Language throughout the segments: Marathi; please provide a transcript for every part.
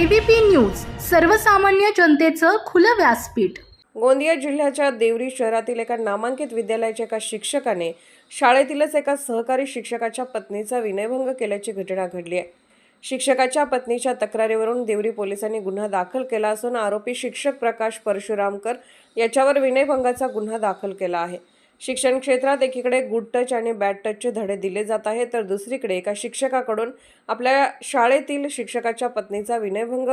एबीपी न्यूज सर्वसामान्य जनतेचं खुलं व्यासपीठ. गोंदिया जिल्ह्याच्या देवरी शहरातील एका नामांकित विद्यालयाच्या एका शिक्षकाने शाळेतीलच एका सहकारी शिक्षकाच्या पत्नीचा विनयभंग केल्याची घटना घडली आहे. शिक्षकाच्या पत्नीच्या तक्रारीवरून देवरी पोलिसांनी गुन्हा दाखल केला असून आरोपी शिक्षक प्रकाश परशुरामकर याच्यावर विनयभंगाचा गुन्हा दाखल केला आहे. शिक्षण क्षेत्रात एकीकडे गुड टच आणि बॅड टचचे धडे दिले जात आहेत तर दुसरीकडे एका शिक्षकाकडून आपल्या शाळेतील शिक्षकाच्या पत्नीचा विनयभंग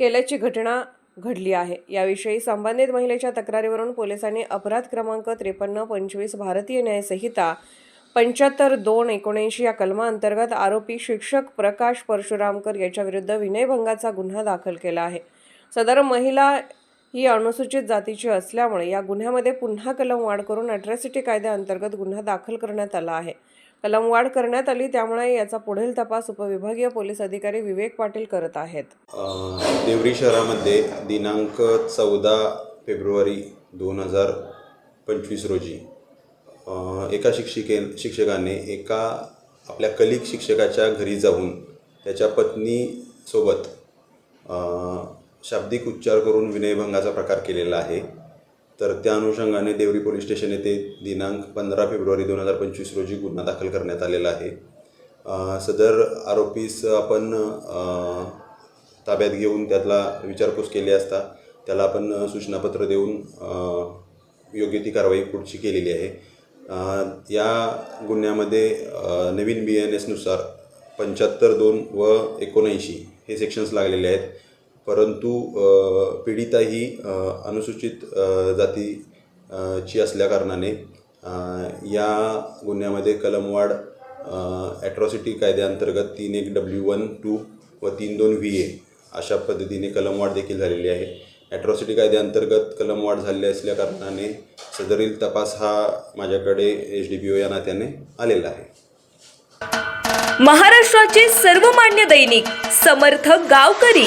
केल्याची घटना घडली आहे. याविषयी संबंधित महिलेच्या तक्रारीवरून पोलिसांनी अपराध क्रमांक त्रेपन्न पंचवीस भारतीय न्यायसंहिता पंच्याहत्तर दोन एकोणऐंशी या कलमाअंतर्गत आरोपी शिक्षक प्रकाश परशुरामकर याच्याविरुद्ध विनयभंगाचा गुन्हा दाखल केला आहे. सदर महिला ही अनुसूचित जातीची असल्यामुळे या गुन्ह्यामध्ये पुन्हा कलम वाढ करून अट्रॅसिटी कायद्याअंतर्गत गुन्हा दाखल करण्यात आला आहे. कलम वाढ करण्यात आली त्यामुळे याचा पुढील तपास उपविभागीय पोलीस अधिकारी विवेक पाटील करत आहेत. देवरी शहरामध्ये दिनांक चौदा फेब्रुवारी दोन हजार पंचवीस रोजी एका शिक्षिके शिक्षकाने एका आपल्या कलिक शिक्षकाच्या घरी जाऊन त्याच्या पत्नीसोबत शाब्दिक उच्चार करून विनयभंगाचा प्रकार केलेला आहे. तर त्या अनुषंगाने देवरी पोलीस स्टेशन येथे दिनांक पंधरा फेब्रुवारी दोन हजार पंचवीस रोजी गुन्हा दाखल करण्यात आलेला आहे. सदर आरोपीस आपण ताब्यात घेऊन त्यातला विचारपूस केली असता त्याला आपण सूचनापत्र देऊन योग्य ती कारवाई पुढची केलेली आहे. या गुन्ह्यामध्ये नवीन बी एन एसनुसार पंच्याहत्तर दोन व एकोणऐंशी हे सेक्शन्स लागलेले आहेत. परंतु पीडिता ही अनुसूचित जाती ची असल्याकारणाने या गुन्ह्यामध्ये कलमवाढ ॲट्रॉसिटी कायद्याअंतर्गत तीन एक डब्ल्यू वन टू व तीन दोन व्ही ए अशा पद्धतीने कलमवाढ देखील झालेली आहे. ॲट्रॉसिटी कायद्याअंतर्गत कलमवाढ झालेली असल्याकारणाने सदरील तपास हा माझ्याकडे एच डी पी ओ या नात्याने आलेला आहे. महाराष्ट्राचे सर्वमान्य दैनिक समर्थ गावकरी.